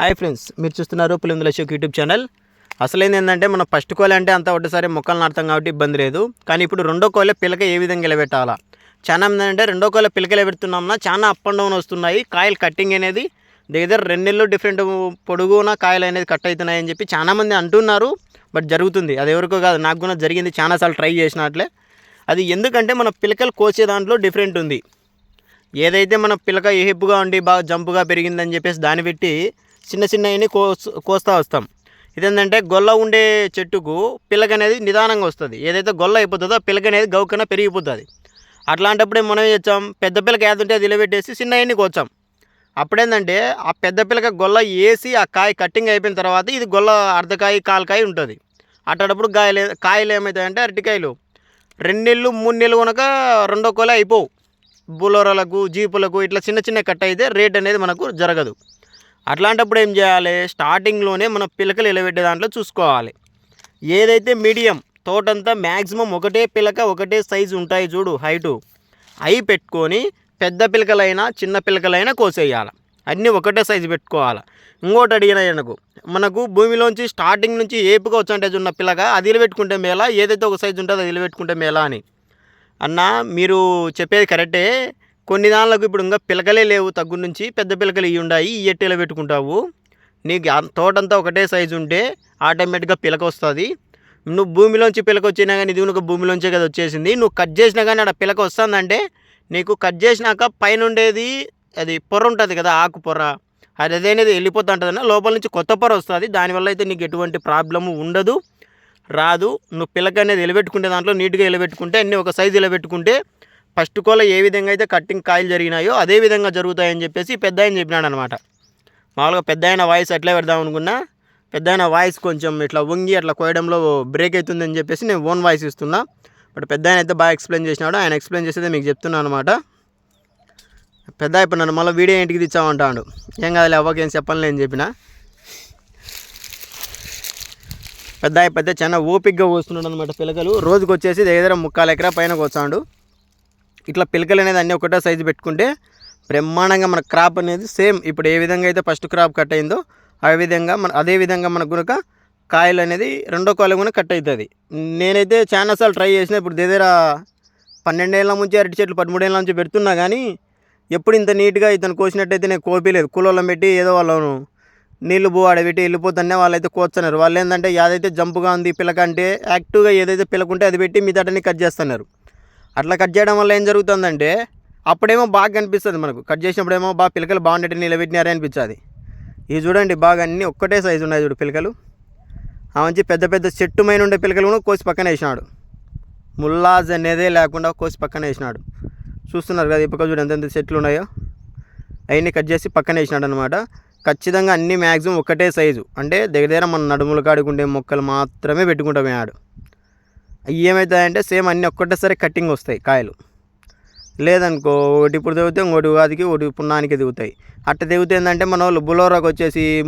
Hi friends మీరు చూస్తున్నారు పులిందుల షోక్ YouTube channel. అసలేంది ఏంటంటే మన ఫస్ట్ కోలే అంటే అంత ఒకటిసారి మొక్కలు నాటుతాం కాబట్టి ఇబ్బంది లేదు. కానీ ఇప్పుడు రెండో కోళ్ళ పిల్లక ఏ విధంగా నిలబెట్టాలా? చాలా మంది ఏంటంటే రెండో కోలే పిల్లకలు పెడుతున్నామన్నా చాలా అప్ అండ్ డౌన్ వస్తున్నాయి. కాయలు కట్టింగ్ అనేది దగ్గర రెండు నెలలు డిఫరెంట్ పొడుగున కాయలు అనేది కట్ అవుతున్నాయని చెప్పి చాలామంది అంటున్నారు. బట్ జరుగుతుంది. అది ఎవరికో కాదు నాకు కూడా జరిగింది చాలాసార్లు ట్రై చేసినట్లే. అది ఎందుకంటే మన పిలకలు కోసే దాంట్లో డిఫరెంట్ ఉంది. ఏదైతే మన పిలక ఏపుగా ఉండి బాగా జంపుగా పెరిగిందని చెప్పేసి దాన్ని పెట్టి చిన్న చిన్నవి కోస్ కోస్తా వస్తాం. ఇదేంటంటే గొల్ల ఉండే చెట్టుకు పిల్లక అనేది నిదానంగా వస్తుంది. ఏదైతే గొల్ల అయిపోతుందో పిల్లక అనేది గౌకన పెరిగిపోతుంది. అట్లాంటప్పుడే మనం ఏం చేస్తాం? పెద్ద పిల్లక ఏదంటే అది నిలబెట్టేసి చిన్న కోచాం అప్పుడేంటంటే ఆ పెద్ద పిల్లక గొల్ల వేసి ఆ కాయ కట్టింగ్ అయిపోయిన తర్వాత ఇది గొల్ల అర్ధకాయ కాలకాయ ఉంటుంది. అట్టేటప్పుడు కాయలు కాయలు ఏమవుతాయంటే అరటికాయలు. రెండు నెలలు మూడు నెలలు కనుక రెండో కోలే అయిపోవు. బులోరలకు జీపులకు ఇట్లా చిన్న చిన్న కట్ అయితే రేట్ అనేది మనకు జరగదు. అట్లాంటప్పుడు ఏం చేయాలి? స్టార్టింగ్లోనే మన పిలకలు ఎలబెట్టే దాంట్లో చూసుకోవాలి. ఏదైతే మీడియం తోటంతా మ్యాక్సిమం ఒకటే పిలక ఒకటే సైజు ఉంటాయి చూడు హైటు. అవి పెట్టుకొని పెద్ద పిలకలైనా చిన్న పిలకలైనా కోసేయాలి. అన్నీ ఒకటే సైజు పెట్టుకోవాలి. ఇంకోటి అడిగిన మనకు మనకు భూమిలోంచి స్టార్టింగ్ నుంచి ఏపుగా వచ్చంటే ఉన్న పిల్లగా అది నిలబెట్టుకుంటే మేలా? ఏదైతే ఒక సైజు ఉంటుందో అది నిలబెట్టుకుంటే మేలా అని. అన్న మీరు చెప్పేది కరెక్టే. కొన్ని దానిలకు ఇప్పుడు ఇంకా పిలకలే లేవు తగ్గు నుంచి పెద్ద పిలకలు ఇవి ఉన్నాయి ఈ ఎట్టెలో పెట్టుకుంటావు? నీకు ఆ తోటంతా ఒకటే సైజు ఉంటే ఆటోమేటిక్గా పిలక వస్తుంది. నువ్వు భూమిలోంచి పిలక వచ్చినా కానీ ఇది నువ్వు భూమిలోంచే కదా వచ్చేసింది. నువ్వు కట్ చేసినా కానీ ఆడ పిలక వస్తుందంటే నీకు కట్ చేసినాక పైన ఉండేది అది పొర ఉంటుంది కదా ఆకు పొర. అది అదేనేది వెళ్ళిపోతూ ఉంటుంది లోపల నుంచి కొత్త పొర వస్తుంది. దానివల్ల అయితే నీకు ఎటువంటి ప్రాబ్లము ఉండదు రాదు. నువ్వు పిలక అనేది ఎలబెట్టుకుంటే దాంట్లో నీట్గా ఎలబెట్టుకుంటే అన్నీ ఒక సైజు ఎలబెట్టుకుంటే ఫస్ట్ కోల ఏ విధంగా అయితే కట్టింగ్ కాయలు జరిగినాయో అదే విధంగా జరుగుతాయని చెప్పేసి పెద్ద ఆయన చెప్పినాడు అనమాట మామూలుగా పెద్ద ఆయన వాయిస్ అట్లే పెడదాం అనుకున్నా పెద్ద ఆయన వాయిస్ కొంచెం ఇట్లా వంగి అట్లా కోయడంలో బ్రేక్ అవుతుందని చెప్పేసి నేను ఓన్ వాయిస్ ఇస్తున్నా. బట్ పెద్ద ఆయన అయితే బాగా ఎక్స్ప్లెయిన్ చేసినాడు. ఆయన ఎక్స్ప్లెయిన్ చేసేది మీకు చెప్తున్నాను అనమాట. పెద్ద ఇప్పుడు నన్ను మళ్ళీ వీడియో ఇంటికి తెచ్చామంటాడు ఏం కాదు అవ్వకేం చెప్పనులే అని చెప్పిన. పెద్ద అయిపోతే చాలా ఓపిక్గా వస్తున్నాడు అనమాట పిలకలు రోజుకు వచ్చేసి దగ్గర ముక్కాలు ఎకరా పైన వచ్చాడు ఇట్లా పిలకలు అనేది అన్నీ ఒకటే సైజు పెట్టుకుంటే బ్రహ్మాండంగా మన క్రాప్ అనేది సేమ్ ఇప్పుడు ఏ విధంగా అయితే ఫస్ట్ క్రాప్ కట్ అయిందో ఆ విధంగా మన అదే విధంగా మనకు కనుక కాయలు అనేది రెండో కాయలు కూడా కట్ అవుతుంది. నేనైతే చాలాసార్లు ట్రై చేసిన ఇప్పుడు దగ్గర పన్నెండేళ్ళ నుంచి అరటి చెట్లు పదమూడేళ్ళ నుంచి పెడుతున్నా కానీ ఎప్పుడు ఇంత నీట్గా ఇతను కోసినట్టయితే నేను కోపిలేదు కూలోళ్ళం పెట్టి ఏదో వాళ్ళను నీళ్ళు పో ఆడబెట్టి వెళ్ళిపోతుంటే వాళ్ళైతే కోస్తున్నారు వాళ్ళు ఏంటంటే ఏదైతే జంపుగా ఉంది పిల్లకంటే యాక్టివ్గా ఏదైతే పిలకుంటే అది పెట్టి మిగతాటని కట్ చేస్తున్నారు. అట్లా కట్ చేయడం వల్ల ఏం జరుగుతుందంటే అప్పుడేమో బాగా కనిపిస్తుంది మనకు. కట్ చేసినప్పుడేమో బాగా పిలకలు బాగుండేటి నిలబెట్టినారే అనిపించాది. ఇవి చూడండి బాగా అన్నీ ఒక్కటే సైజు ఉన్నాయి చూడు పిలకలు. ఆ మంచి పెద్ద పెద్ద చెట్టు మైన ఉండే పిలకలు కూడా కోసి పక్కన వేసినాడు. ముల్లాజ్ అనేదే లేకుండా కోసి పక్కన వేసినాడు. చూస్తున్నారు కదా ఇప్పుడు చూడు ఎంతెంత చెట్లు ఉన్నాయో. అవన్నీ కట్ చేసి పక్కన వేసినాడు అనమాట ఖచ్చితంగా అన్ని మ్యాక్సిమం ఒకటే సైజు అంటే దగ్గర దగ్గర మన నడుములు కాడుకుండే మొక్కలు మాత్రమే పెట్టుకుంటాం ఆడు ఏమవుతాయంటే సేమ్ అన్నీ ఒక్కటేసారి కట్టింగ్ వస్తాయి కాయలు. లేదనుకో ఒకటి ఇప్పుడు దిగుతాయి ఇంకోటి ఉగాదికి ఒకటి పున్నానికి దిగుతాయి అట్ట తెగితే ఏంటంటే మన వాళ్ళు బులోరాకు వచ్చేసి